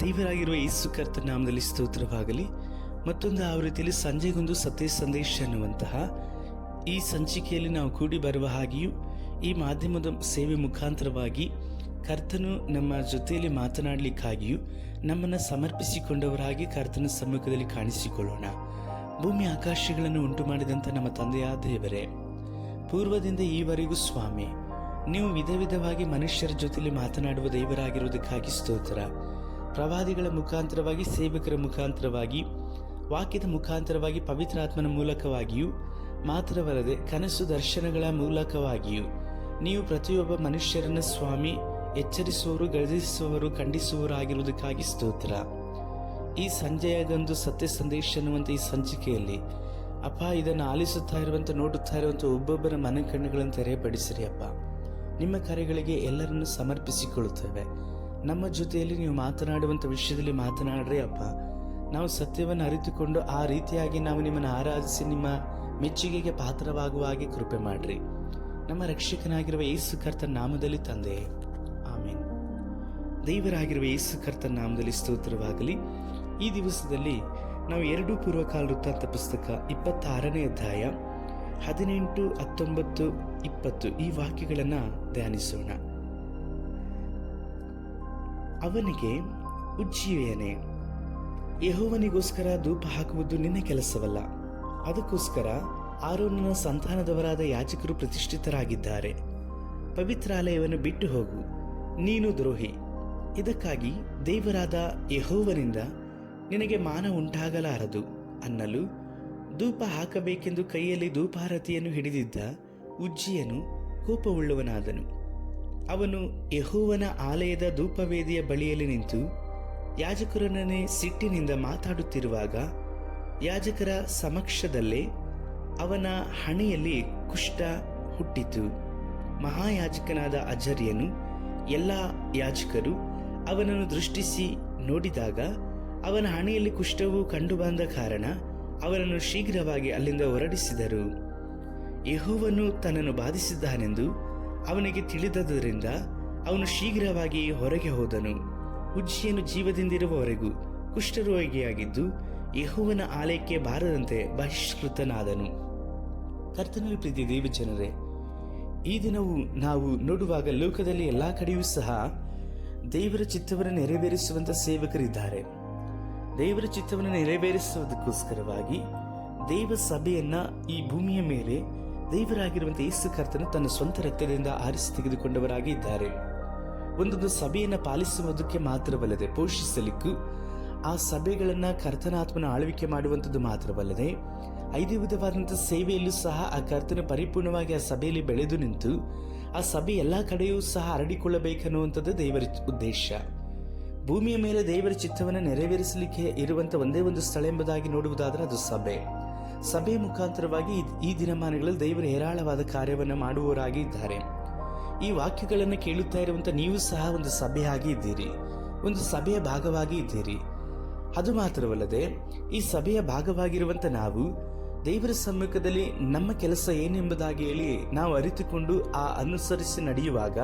ದೇವರಾಗಿರುವ ಯೇಸು ಕರ್ತನ ನಾಮದಲ್ಲಿ ಸ್ತೋತ್ರವಾಗಲಿ. ಮತ್ತೊಂದು ರೀತಿಯಲ್ಲಿ ಸಂಜೆಗೊಂದು ಸತ್ಯ ಸಂದೇಶ ಅನ್ನುವಂತಹ ಈ ಸಂಚಿಕೆಯಲ್ಲಿ ನಾವು ಕೂಡಿ ಬರುವ ಹಾಗೆಯೂ ಈ ಮಾಧ್ಯಮದ ಸೇವೆ ಮುಖಾಂತರವಾಗಿ ಕರ್ತನು ನಮ್ಮ ಜೊತೆಯಲ್ಲಿ ಮಾತನಾಡಲಿಕ್ಕಾಗಿಯೂ ನಮ್ಮನ್ನು ಸಮರ್ಪಿಸಿಕೊಂಡವರಾಗಿ ಕರ್ತನ ಸಮ್ಮುಖದಲ್ಲಿ ಕಾಣಿಸಿಕೊಳ್ಳೋಣ. ಭೂಮಿ ಆಕಾಶಗಳನ್ನು ಉಂಟು ಮಾಡಿದಂಥ ನಮ್ಮ ತಂದೆಯಾದ ದೇವರೇ, ಪೂರ್ವದಿಂದ ಈವರೆಗೂ ಸ್ವಾಮಿ, ನೀವು ವಿಧ ವಿಧವಾಗಿ ಮನುಷ್ಯರ ಜೊತೆಯಲ್ಲಿ ಮಾತನಾಡುವ ದೇವರಾಗಿರುವುದಕ್ಕಾಗಿ ಸ್ತೋತ್ರ. ಪ್ರವಾದಿಗಳ ಮುಖಾಂತರವಾಗಿ, ಸೇವಕರ ಮುಖಾಂತರವಾಗಿ, ವಾಕ್ಯದ ಮುಖಾಂತರವಾಗಿ ಪವಿತ್ರಾತ್ಮನ ಮೂಲಕವಾಗಿಯೂ ಮಾತ್ರವಲ್ಲದೆ ಕನಸು ದರ್ಶನಗಳ ಮೂಲಕವಾಗಿಯೂ ನೀವು ಪ್ರತಿಯೊಬ್ಬ ಮನುಷ್ಯರನ್ನ ಸ್ವಾಮಿ ಎಚ್ಚರಿಸುವವರು ಗರ್ಜಿಸುವವರು ಖಂಡಿಸುವವರು ಆಗಿರುವುದಕ್ಕಾಗಿ ಸ್ತೋತ್ರ. ಈ ಸಂಜೆಯಾಗೊಂದು ಸತ್ಯ ಸಂದೇಶ ಅನ್ನುವಂಥ ಈ ಸಂಚಿಕೆಯಲ್ಲಿ, ಅಪ್ಪ ಇದನ್ನು ಆಲಿಸುತ್ತಾ ಇರುವಂಥ ನೋಡುತ್ತಾ ಇರುವಂಥ ಒಬ್ಬೊಬ್ಬರ ಮನೆ ಕಣ್ಣುಗಳನ್ನು ತೆರೆಯಪಡಿಸಿರಿ ಅಪ್ಪ. ನಿಮ್ಮ ಕಾರ್ಯಗಳಿಗೆ ಎಲ್ಲರನ್ನು ಸಮರ್ಪಿಸಿಕೊಳ್ಳುತ್ತೇವೆ. ನಮ್ಮ ಜೊತೆಯಲ್ಲಿ ನೀವು ಮಾತನಾಡುವಂಥ ವಿಷಯದಲ್ಲಿ ಮಾತನಾಡ್ರಿ ಅಪ್ಪ. ನಾವು ಸತ್ಯವನ್ನು ಅರಿತುಕೊಂಡು ಆ ರೀತಿಯಾಗಿ ನಾವು ನಿಮ್ಮನ್ನು ಆರಾಧಿಸಿ ನಿಮ್ಮ ಮೆಚ್ಚುಗೆಗೆ ಪಾತ್ರವಾಗುವ ಹಾಗೆ ಕೃಪೆ ಮಾಡ್ರಿ. ನಮ್ಮ ರಕ್ಷಕನಾಗಿರುವ ಯೇಸು ಕರ್ತನ ನಾಮದಲ್ಲಿ ತಂದೆ. ಆಮೇನ್. ದೈವರಾಗಿರುವ ಯೇಸು ಕರ್ತನ ನಾಮದಲ್ಲಿ ಸ್ತೋತ್ರವಾಗಲಿ. ಈ ದಿವಸದಲ್ಲಿ ನಾವು ಎರಡು ಪೂರ್ವಕಾಲ ವೃತ್ತಾಂತ ಪುಸ್ತಕ ಇಪ್ಪತ್ತಾರನೇ ಅಧ್ಯಾಯ ಹದಿನೆಂಟು ಹತ್ತೊಂಬತ್ತು ಇಪ್ಪತ್ತು ಈ ವಾಕ್ಯಗಳನ್ನು ಧ್ಯಾನಿಸೋಣ. ಅವನಿಗೆ, ಉಜ್ಜೀವೇನೆ, ಯಹೋವನಿಗೋಸ್ಕರ ಧೂಪ ಹಾಕುವುದು ನಿನ್ನ ಕೆಲಸವಲ್ಲ. ಅದಕ್ಕೋಸ್ಕರ ಆರೋನನ ಸಂತಾನದವರಾದ ಯಾಜಕರು ಪ್ರತಿಷ್ಠಿತರಾಗಿದ್ದಾರೆ. ಪವಿತ್ರಾಲಯವನ್ನು ಬಿಟ್ಟು ಹೋಗು. ನೀನು ದ್ರೋಹಿ. ಇದಕ್ಕಾಗಿ ದೇವರಾದ ಯಹೋವನಿಂದ ನಿನಗೆ ಮಾನ ಉಂಟಾಗಲಾರದು. ಅನ್ನಲು ಧೂಪ ಹಾಕಬೇಕೆಂದು ಕೈಯಲ್ಲಿ ಧೂಪಾರತಿಯನ್ನು ಹಿಡಿದಿದ್ದ ಉಜ್ಜಿಯನು ಕೋಪವುಳ್ಳವನಾದನು. ಅವನು ಯಹೋವನ ಆಲಯದ ಧೂಪವೇದಿಯ ಬಳಿಯಲ್ಲಿ ನಿಂತು ಯಾಜಕರೊಡನೆ ಸಿಟ್ಟಿನಿಂದ ಮಾತಾಡುತ್ತಿರುವಾಗ ಯಾಜಕರ ಸಮಕ್ಷದಲ್ಲೇ ಅವನ ಹಣೆಯಲ್ಲಿ ಕುಷ್ಠ ಹುಟ್ಟಿತು. ಮಹಾಯಾಜಕನಾದ ಅಜರ್ಯನು ಎಲ್ಲ ಯಾಜಕರು ಅವನನ್ನು ದೃಷ್ಟಿಸಿ ನೋಡಿದಾಗ ಅವನ ಹಣೆಯಲ್ಲಿ ಕುಷ್ಠವು ಕಂಡುಬಂದ ಕಾರಣ ಅವನನ್ನು ಶೀಘ್ರವಾಗಿ ಅಲ್ಲಿಂದ ಹೊರಡಿಸಿದರು. ಯಹೋವನ್ನು ತನ್ನನ್ನು ಬಾಧಿಸಿದ್ದಾನೆಂದು ಅವನಿಗೆ ತಿಳಿದದರಿಂದ ಅವನು ಶೀಘ್ರವಾಗಿ ಹೊರಗೆ ಹೋದನು. ಉಜ್ಜಿಯನು ಜೀವದಿಂದಿರುವವರೆಗೂ ಕುಷ್ಠರೋಗಿಯಾಗಿದ್ದು ಯೆಹೋವನ ಆಲಯಕ್ಕೆ ಬಾರದಂತೆ ಬಹಿಷ್ಕೃತನಾದನು. ಕರ್ತನಲ್ಲಿ ಪ್ರೀತಿ ದೇವ ಜನರೇ ಈ ದಿನವು ನಾವು ನೋಡುವಾಗ ಲೋಕದಲ್ಲಿ ಎಲ್ಲಾ ಕಡೆಯೂ ಸಹ ದೇವರ ಚಿತ್ತವನ್ನು ನೆರವೇರಿಸುವಂಥ ಸೇವಕರಿದ್ದಾರೆ. ದೇವರ ಚಿತ್ತವನ್ನು ನೆರವೇರಿಸುವುದಕ್ಕೋಸ್ಕರವಾಗಿ ದೇವ ಸಭೆಯನ್ನು ಈ ಭೂಮಿಯ ಮೇಲೆ ದೇವರಾಗಿರುವಂತ ಯೇಸು ಕರ್ತನು ತನ್ನ ಸ್ವಂತ ರಕ್ತದಿಂದ ಆರಿಸಿ ತೆಗೆದುಕೊಂಡವರಾಗಿದ್ದಾರೆ. ಒಂದೊಂದು ಸಭೆಯನ್ನು ಪಾಲಿಸುವುದಕ್ಕೆ ಮಾತ್ರವಲ್ಲದೆ ಪೋಷಿಸಲಿಕ್ಕೂ ಆ ಸಭೆಗಳನ್ನು ಕರ್ತನಾತ್ಮನ ಆಳ್ವಿಕೆ ಮಾಡುವಂಥದ್ದು ಮಾತ್ರವಲ್ಲದೆ ಐದು ವಿಧವಾದಂಥ ಸೇವೆಯಲ್ಲೂ ಸಹ ಆ ಕರ್ತನ ಪರಿಪೂರ್ಣವಾಗಿ ಆ ಸಭೆಯಲ್ಲಿ ಬೆಳೆದು ನಿಂತು ಆ ಸಭೆ ಎಲ್ಲ ಕಡೆಯೂ ಸಹ ಹರಡಿಕೊಳ್ಳಬೇಕನ್ನುವಂಥದ್ದು ದೇವರ ಉದ್ದೇಶ. ಭೂಮಿಯ ಮೇಲೆ ದೇವರ ಚಿತ್ತವನ್ನು ನೆರವೇರಿಸಲಿಕ್ಕೆ ಇರುವಂಥ ಒಂದೇ ಒಂದು ಸ್ಥಳ ಎಂಬುದಾಗಿ ನೋಡುವುದಾದರೆ ಅದು ಸಭೆ. ಸಭೆಯ ಮುಖಾಂತರವಾಗಿ ಈ- ದಿನಮಾನಗಳಲ್ಲಿ ದೇವರು ಹೇರಾಳವಾದ ಕಾರ್ಯವನ್ನು ಮಾಡುವವರಾಗಿ ಇದ್ದಾರೆ ಈ ವಾಕ್ಯಗಳನ್ನು ಕೇಳುತ್ತಾ ಇರುವಂಥ ನೀವು ಸಹ ಒಂದು ಸಭೆಯಾಗಿ ಇದ್ದೀರಿ. ಒಂದು ಸಭೆಯ ಭಾಗವಾಗಿ ಇದ್ದೀರಿ. ಅದು ಮಾತ್ರವಲ್ಲದೆ ಈ ಸಭೆಯ ಭಾಗವಾಗಿರುವಂತ ನಾವು ದೇವರ ಸಮ್ಮುಖದಲ್ಲಿ ನಮ್ಮ ಕೆಲಸ ಏನೆಂಬುದಾಗಿ ಹೇಳಿ ನಾವು ಅರಿತುಕೊಂಡು ಆ ಅನುಸರಿಸಿ ನಡೆಯುವಾಗ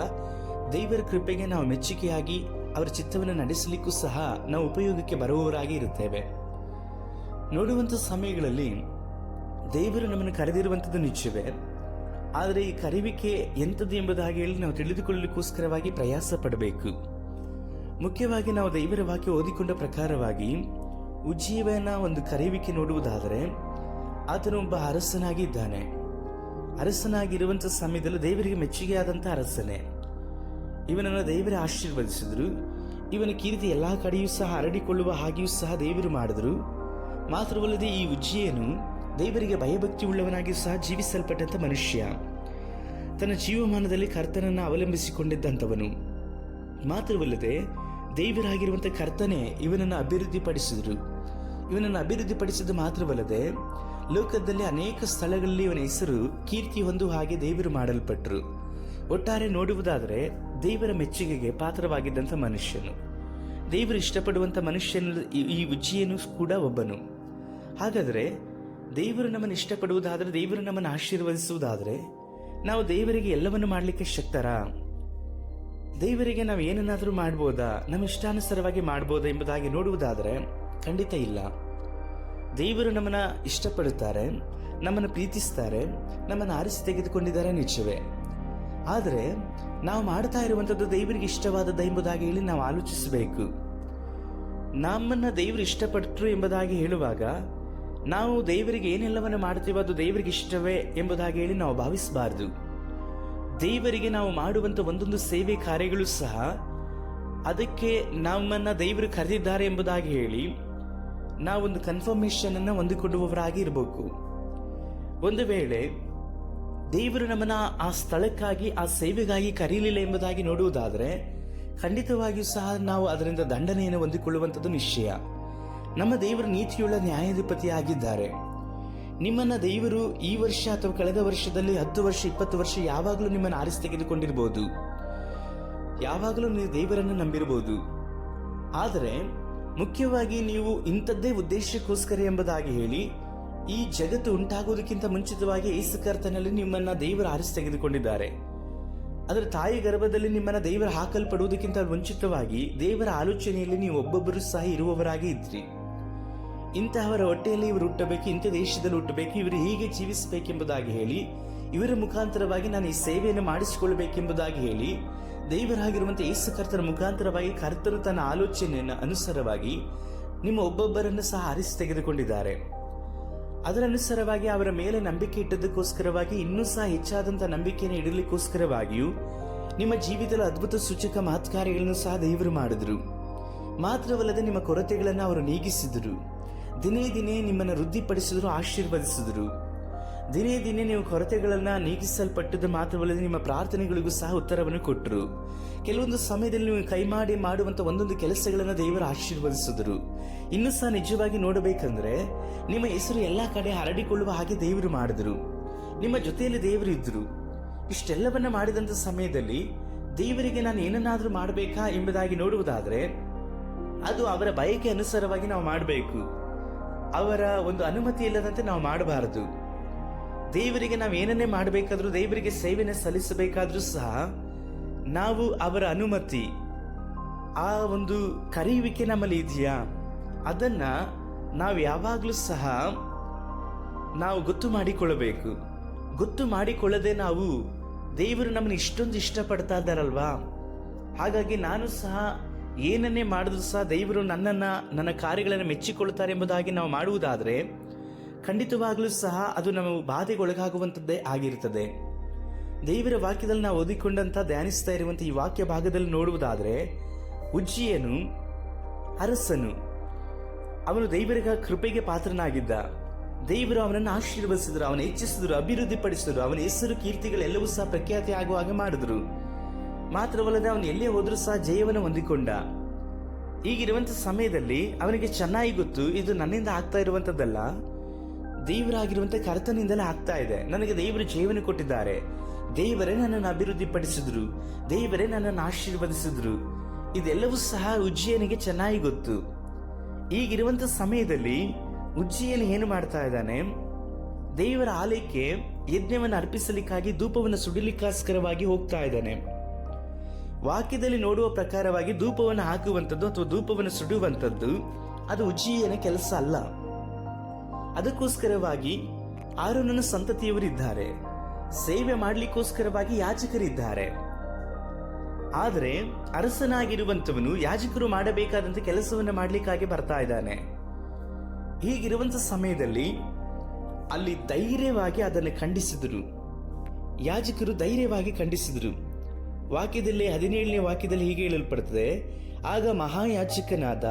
ದೇವರ ಕೃಪೆಗೆ ನಾವು ಮೆಚ್ಚುಗೆಯಾಗಿ ಅವರ ಚಿತ್ತವನ್ನು ನಡೆಸಲಿಕ್ಕೂ ಸಹ ನಾವು ಉಪಯೋಗಕ್ಕೆ ಬರುವವರಾಗಿ ಇರುತ್ತೇವೆ. ನೋಡುವಂಥ ಸಮಯಗಳಲ್ಲಿ ದೇವರು ನಮ್ಮನ್ನು ಕರೆದಿರುವಂಥದ್ದು ನಿಜವೇ. ಆದರೆ ಈ ಕರೆವಿಕೆ ಎಂಥದ್ದು ಎಂಬುದಾಗಿ ಹೇಳಿ ನಾವು ತಿಳಿದುಕೊಳ್ಳಲಿಕ್ಕೋಸ್ಕರವಾಗಿ ಪ್ರಯಾಸ ಪಡಬೇಕು. ಮುಖ್ಯವಾಗಿ ನಾವು ದೇವರ ವಾಕ್ಯ ಓದಿಕೊಂಡ ಪ್ರಕಾರವಾಗಿ, ಉಜ್ಜೀವನ ಒಂದು ಕರೆಯುವಿಕೆ ನೋಡುವುದಾದರೆ, ಆತನು ಒಬ್ಬ ಅರಸನಾಗಿ ಇದ್ದಾನೆ ಅರಸನಾಗಿರುವಂಥ ಸಮಯದಲ್ಲಿ ದೇವರಿಗೆ ಮೆಚ್ಚುಗೆಯಾದಂಥ ಅರಸನೇ. ಇವನನ್ನು ದೇವರೇ ಆಶೀರ್ವದಿಸಿದ್ರು. ಇವನ ಕೀರ್ತಿ ಎಲ್ಲ ಕಡೆಯೂ ಸಹ ಹರಡಿಕೊಳ್ಳುವ ಹಾಗೆಯೂ ಸಹ ದೇವರು ಮಾಡಿದ್ರು. ಮಾತ್ರವಲ್ಲದೆ ಈ ಉಜ್ಜಿಯನು ದೇವರಿಗೆ ಭಯಭಕ್ತಿ ಉಳ್ಳವನಾಗಿ ಸಹ ಜೀವಿಸಲ್ಪಟ್ಟಂಥ ಮನುಷ್ಯ. ತನ್ನ ಜೀವಮಾನದಲ್ಲಿ ಕರ್ತನನ್ನು ಅವಲಂಬಿಸಿಕೊಂಡಿದ್ದಂಥವನು. ಮಾತ್ರವಲ್ಲದೆ, ದೇವರಾಗಿರುವಂಥ ಕರ್ತನೆ ಇವನನ್ನು ಅಭಿವೃದ್ಧಿಪಡಿಸಿದರು. ಇವನನ್ನು ಅಭಿವೃದ್ಧಿಪಡಿಸಿದ್ದು ಮಾತ್ರವಲ್ಲದೆ, ಲೋಕದಲ್ಲಿ ಅನೇಕ ಸ್ಥಳಗಳಲ್ಲಿ ಇವನ ಹೆಸರು ಕೀರ್ತಿ ಹೊಂದುವ ಹಾಗೆ ದೇವರು ಮಾಡಲ್ಪಟ್ಟರು. ಒಟ್ಟಾರೆ ನೋಡುವುದಾದರೆ, ದೇವರ ಮೆಚ್ಚುಗೆಗೆ ಪಾತ್ರವಾಗಿದ್ದಂಥ ಮನುಷ್ಯನು. ದೇವರು ಇಷ್ಟಪಡುವಂಥ ಮನುಷ್ಯನ ಈ- ಉಜ್ಜಿಯನು ಕೂಡ ಒಬ್ಬನು. ಹಾಗಾದರೆ ದೇವರು ನಮ್ಮನ್ನು ಇಷ್ಟಪಡುವುದಾದರೆ, ದೇವರು ನಮ್ಮನ್ನು ಆಶೀರ್ವದಿಸುವುದಾದರೆ, ನಾವು ದೇವರಿಗೆ ಎಲ್ಲವನ್ನು ಮಾಡಲಿಕ್ಕೆ ಶಕ್ತರ? ದೇವರಿಗೆ ನಾವು ಏನನ್ನಾದರೂ ಮಾಡ್ಬೋದಾ? ನಮ್ಮ ಇಷ್ಟಾನುಸಾರವಾಗಿ ಮಾಡ್ಬೋದಾ ಎಂಬುದಾಗಿ ನೋಡುವುದಾದರೆ ಖಂಡಿತ ಇಲ್ಲ. ದೇವರು ನಮ್ಮನ್ನು ಇಷ್ಟಪಡುತ್ತಾರೆ, ನಮ್ಮನ್ನು ಪ್ರೀತಿಸ್ತಾರೆ, ನಮ್ಮನ್ನು ಆರಿಸಿ ತೆಗೆದುಕೊಂಡಿದ್ದಾರೆ ನಿಜವೇ. ಆದರೆ, ನಾವು ಮಾಡ್ತಾ ಇರುವಂಥದ್ದು ದೇವರಿಗೆ ಇಷ್ಟವಾದದ್ದು ಎಂಬುದಾಗಿ ಹೇಳಿ ನಾವು ಆಲೋಚಿಸಬೇಕು. ನಮ್ಮನ್ನು ದೇವರು ಇಷ್ಟಪಟ್ಟರು ಎಂಬುದಾಗಿ ಹೇಳುವಾಗ ನಾವು ದೇವರಿಗೆ ಏನೆಲ್ಲವನ್ನು ಮಾಡ್ತೀವೋ ಅದು ದೇವರಿಗೆ ಇಷ್ಟವೇ ಎಂಬುದಾಗಿ ಹೇಳಿ ನಾವು ಭಾವಿಸಬಾರದು. ದೇವರಿಗೆ ನಾವು ಮಾಡುವಂಥ ಒಂದೊಂದು ಸೇವೆ ಕಾರ್ಯಗಳು ಸಹ ಅದಕ್ಕೆ ನಮ್ಮನ್ನು ದೇವರು ಕರೆದಿದ್ದಾರೆ ಎಂಬುದಾಗಿ ಹೇಳಿ ನಾವೊಂದು ಕನ್ಫರ್ಮೇಷನನ್ನು ಹೊಂದಿಕೊಳ್ಳುವವರಾಗಿ ಇರಬೇಕು. ಒಂದು ವೇಳೆ ದೇವರು ನಮ್ಮನ್ನು ಆ ಸ್ಥಳಕ್ಕಾಗಿ, ಆ ಸೇವೆಗಾಗಿ ಕರೀಲಿಲ್ಲ ಎಂಬುದಾಗಿ ನೋಡುವುದಾದರೆ ಖಂಡಿತವಾಗಿಯೂ ಸಹ ನಾವು ಅದರಿಂದ ದಂಡನೆಯನ್ನು ಹೊಂದಿಕೊಳ್ಳುವಂಥದ್ದು ನಿಶ್ಚಯ. ನಮ್ಮ ದೇವರು ನೀತಿಯುಳ್ಳ ನ್ಯಾಯಾಧಿಪತಿ ಆಗಿದ್ದಾರೆ ನಿಮ್ಮನ್ನ ದೇವರು ಈ ವರ್ಷ ಅಥವಾ ಕಳೆದ ವರ್ಷದಲ್ಲಿ ಹತ್ತು ವರ್ಷ, ಇಪ್ಪತ್ತು ವರ್ಷ ಯಾವಾಗಲೂ ನಿಮ್ಮನ್ನು ಆರಿಸಿ ತೆಗೆದುಕೊಂಡಿರ್ಬೋದು ಯಾವಾಗಲೂ ನೀವು ದೇವರನ್ನು ನಂಬಿರಬಹುದು. ಆದರೆ, ಮುಖ್ಯವಾಗಿ ನೀವು ಇಂಥದ್ದೇ ಉದ್ದೇಶಕ್ಕೋಸ್ಕರ ಎಂಬುದಾಗಿ ಹೇಳಿ, ಈ ಜಗತ್ತು ಉಂಟಾಗುವುದಕ್ಕಿಂತ ಮುಂಚಿತವಾಗಿ ಯೇಸು ಕರ್ತನಲ್ಲಿ ನಿಮ್ಮನ್ನ ದೇವರು ಆರಿಸಿ ತೆಗೆದುಕೊಂಡಿದ್ದಾರೆ. ಅದರ ತಾಯಿ ಗರ್ಭದಲ್ಲಿ ನಿಮ್ಮನ್ನ ದೇವರು ಹಾಕಲ್ಪಡುವುದಕ್ಕಿಂತ ಮುಂಚಿತವಾಗಿ ದೇವರ ಆಲೋಚನೆಯಲ್ಲಿ ನೀವು ಒಬ್ಬೊಬ್ಬರು ಸಹ ಇರುವವರಾಗಿ ಇದ್ರಿ. ಇಂತಹವರ ಹೊಟ್ಟೆಯಲ್ಲಿ ಇವರು ಹುಟ್ಟಬೇಕು, ಇಂಥ ದೇಶದಲ್ಲಿ ಹುಟ್ಟಬೇಕು, ಇವರು ಹೀಗೆ ಜೀವಿಸಬೇಕೆಂಬುದಾಗಿ ಹೇಳಿ, ಇವರ ಮುಖಾಂತರವಾಗಿ ನಾನು ಈ ಸೇವೆಯನ್ನು ಮಾಡಿಸಿಕೊಳ್ಳಬೇಕೆಂಬುದಾಗಿ ಹೇಳಿ ದೈವರಾಗಿರುವಂತೆ ಯೇಸು ಕರ್ತನ ಮುಖಾಂತರವಾಗಿ ಕರ್ತರು ತನ್ನ ಆಲೋಚನೆಯನ್ನು ಅನುಸಾರವಾಗಿ ನಿಮ್ಮ ಒಬ್ಬೊಬ್ಬರನ್ನು ಸಹ ಆರಿಸಿ ತೆಗೆದುಕೊಂಡಿದ್ದಾರೆ. ಅದರ ಅನುಸಾರವಾಗಿ ಅವರ ಮೇಲೆ ನಂಬಿಕೆ ಇಟ್ಟದಕ್ಕೋಸ್ಕರವಾಗಿ ಇನ್ನೂ ಸಹ ಹೆಚ್ಚಾದಂಥ ನಂಬಿಕೆಯನ್ನು ಇಡಲಿಕ್ಕೋಸ್ಕರವಾಗಿಯೂ ನಿಮ್ಮ ಜೀವಿತದ ಅದ್ಭುತ ಸೂಚಕ ಮಹತ್ಕಾರ್ಯಗಳನ್ನು ಸಹ ದೇವರು ಮಾಡಿದರು. ಮಾತ್ರವಲ್ಲದೆ ನಿಮ್ಮ ಕೊರತೆಗಳನ್ನು ಅವರು ನೀಗಿಸಿದರು. ದಿನೇ ದಿನೇ ನಿಮ್ಮನ್ನು ವೃದ್ಧಿಪಡಿಸಿದ್ರು, ಆಶೀರ್ವದಿಸಿದರು. ದಿನೇ ದಿನೇ ನೀವು ಕೊರತೆಗಳನ್ನು ನೀಗಿಸಲ್ಪಟ್ಟದ್ದು ಮಾತ್ರವಲ್ಲದೆ ನಿಮ್ಮ ಪ್ರಾರ್ಥನೆಗಳಿಗೂ ಸಹ ಉತ್ತರವನ್ನು ಕೊಟ್ಟರು ಕೆಲವೊಂದು ಸಮಯದಲ್ಲಿ ನೀವು ಕೈ ಮಾಡಿ ಮಾಡುವಂತ ಒಂದೊಂದು ಕೆಲಸಗಳನ್ನು ದೇವರು ಆಶೀರ್ವದಿಸಿದರು. ಇನ್ನು ಸಹ ನಿಜವಾಗಿ ನೋಡಬೇಕಂದ್ರೆ, ನಿಮ್ಮ ಹೆಸರು ಎಲ್ಲ ಕಡೆ ಹರಡಿಕೊಳ್ಳುವ ಹಾಗೆ ದೇವರು ಮಾಡಿದರು. ನಿಮ್ಮ ಜೊತೆಯಲ್ಲಿ ದೇವರು ಇದ್ದರು ಇಷ್ಟೆಲ್ಲವನ್ನ ಮಾಡಿದಂಥ ಸಮಯದಲ್ಲಿ ದೇವರಿಗೆ ನಾನು ಏನನ್ನಾದರೂ ಮಾಡಬೇಕಾ ಎಂಬುದಾಗಿ ನೋಡುವುದಾದರೆ, ಅದು ಅವರ ಬಯಕೆ ಅನುಸಾರವಾಗಿ ನಾವು ಮಾಡಬೇಕು. ಅವರ ಒಂದು ಅನುಮತಿ ಇಲ್ಲದಂತೆ ನಾವು ಮಾಡಬಾರದು. ದೇವರಿಗೆ ನಾವು ಏನನ್ನೇ ಮಾಡಬೇಕಾದ್ರೂ, ದೇವರಿಗೆ ಸೇವೆಯನ್ನು ಸಲ್ಲಿಸಬೇಕಾದ್ರೂ ಸಹ ನಾವು ಅವರ ಅನುಮತಿ. ಆ ಒಂದು ಕರೆಯುವಿಕೆ ನಮ್ಮಲ್ಲಿ ಇದೆಯಾ? ಅದನ್ನ ನಾವು ಯಾವಾಗಲೂ ಸಹ ನಾವು ಗೊತ್ತು ಮಾಡಿಕೊಳ್ಳಬೇಕು. ಗೊತ್ತು ಮಾಡಿಕೊಳ್ಳದೆ ನಾವು ದೇವರು ನಮ್ಮನ್ನು ಇಷ್ಟೊಂದು ಇಷ್ಟಪಡ್ತಾ ಇದ್ದಾರಲ್ವಾ? ಹಾಗಾಗಿ ನಾನು ಸಹ ಏನನ್ನೇ ಮಾಡಿದ್ರು ಸಹ ದೇವರು ನನ್ನನ್ನು, ನನ್ನ ಕಾರ್ಯಗಳನ್ನು ಮೆಚ್ಚಿಕೊಳ್ಳುತ್ತಾರೆ ಎಂಬುದಾಗಿ ನಾವು ಮಾಡುವುದಾದರೆ, ಖಂಡಿತವಾಗಲೂ ಸಹ ಅದು ನಮ್ಮ ಬಾಧೆಗೊಳಗಾಗುವಂಥದ್ದೇ ಆಗಿರುತ್ತದೆ. ದೇವರ ವಾಕ್ಯದಲ್ಲಿ ನಾವು ಓದಿಕೊಂಡಂತ ಧ್ಯಾನಿಸ್ತಾ ಇರುವಂತ ಈ ವಾಕ್ಯ ಭಾಗದಲ್ಲಿ ನೋಡುವುದಾದರೆ, ಉಜ್ಜಿಯನು ಅರಸನು. ಅವನು ದೇವರ ಕೃಪೆಗೆ ಪಾತ್ರನಾಗಿದ್ದ. ದೇವರು ಅವನನ್ನು ಆಶೀರ್ವದಿಸಿದರು, ಅವನ ಹೆಚ್ಚಿಸಿದ್ರು, ಅಭಿವೃದ್ಧಿಪಡಿಸಿದರು, ಅವನ ಹೆಸರು, ಕೀರ್ತಿಗಳೆಲ್ಲವೂ ಸಹ ಪ್ರಖ್ಯಾತಿ ಆಗುವ ಹಾಗೆ ಮಾಡಿದ್ರು. ಮಾತ್ರವಲ್ಲದೆ ಅವನು ಎಲ್ಲೇ ಹೋದರೂ ಸಹ ಜಯವನ್ನು ಹೊಂದಿಕೊಂಡ. ಈಗಿರುವಂಥ ಸಮಯದಲ್ಲಿ ಅವನಿಗೆ ಚೆನ್ನಾಗಿ ಗೊತ್ತು, ಇದು ನನ್ನಿಂದ ಆಗ್ತಾ ಇರುವಂಥದ್ದಲ್ಲ. ದೇವರಾಗಿರುವಂಥ ಕರ್ತನಿಂದಲೇ ಆಗ್ತಾ ಇದೆ. ನನಗೆ ದೇವರು ಜೀವನ ಕೊಟ್ಟಿದ್ದಾರೆ. ದೇವರೇ ನನ್ನನ್ನು ಅಭಿವೃದ್ಧಿಪಡಿಸಿದ್ರು. ದೇವರೇ ನನ್ನನ್ನು ಆಶೀರ್ವದಿಸಿದ್ರು. ಇದೆಲ್ಲವೂ ಸಹ ಉಜ್ಜಯನಿಗೆ ಚೆನ್ನಾಗಿ ಗೊತ್ತು. ಈಗಿರುವಂಥ ಸಮಯದಲ್ಲಿ ಉಜ್ಜಯನ ಏನು ಮಾಡ್ತಾ ಇದ್ದಾನೆ? ದೇವರ ಆಲಯಕ್ಕೆ ಯಜ್ಞವನ್ನು ಅರ್ಪಿಸಲಿಕ್ಕಾಗಿ ಧೂಪವನ್ನು ಸುಡಲಿಕ್ಕೋಸ್ಕರವಾಗಿ ಹೋಗ್ತಾ ಇದ್ದಾನೆ. ವಾಕ್ಯದಲ್ಲಿ ನೋಡುವ ಪ್ರಕಾರವಾಗಿ ಧೂಪವನ್ನು ಹಾಕುವಂಥದ್ದು ಅಥವಾ ಧೂಪವನ್ನು ಸುಡುವಂಥದ್ದು, ಅದು ಉಜ್ಜೀಯನ ಕೆಲಸ ಅಲ್ಲ. ಅದಕ್ಕೋಸ್ಕರವಾಗಿ ಆರೋನನ ಸಂತತಿಯವರಿದ್ದಾರೆ. ಸೇವೆ ಮಾಡಲಿಕ್ಕೋಸ್ಕರವಾಗಿ ಯಾಜಕರಿದ್ದಾರೆ. ಆದರೆ ಅರಸನಾಗಿರುವಂಥವನು ಯಾಜಕರು ಮಾಡಬೇಕಾದಂತ ಕೆಲಸವನ್ನು ಮಾಡಲಿಕ್ಕಾಗಿ ಬರ್ತಾ ಇದ್ದಾನೆ. ಹೀಗಿರುವಂತ ಸಮಯದಲ್ಲಿ ಅಲ್ಲಿ ಧೈರ್ಯವಾಗಿ ಅದನ್ನು ಖಂಡಿಸಿದರು. ಯಾಜಕರು ಧೈರ್ಯವಾಗಿ ಖಂಡಿಸಿದರು. ವಾಕ್ಯದಲ್ಲಿ ಹದಿನೇಳನೇ ವಾಕ್ಯದಲ್ಲಿ ಹೀಗೆ ಹೇಳಲ್ಪಡುತ್ತದೆ. ಆಗ ಮಹಾಯಾಜಕನಾದ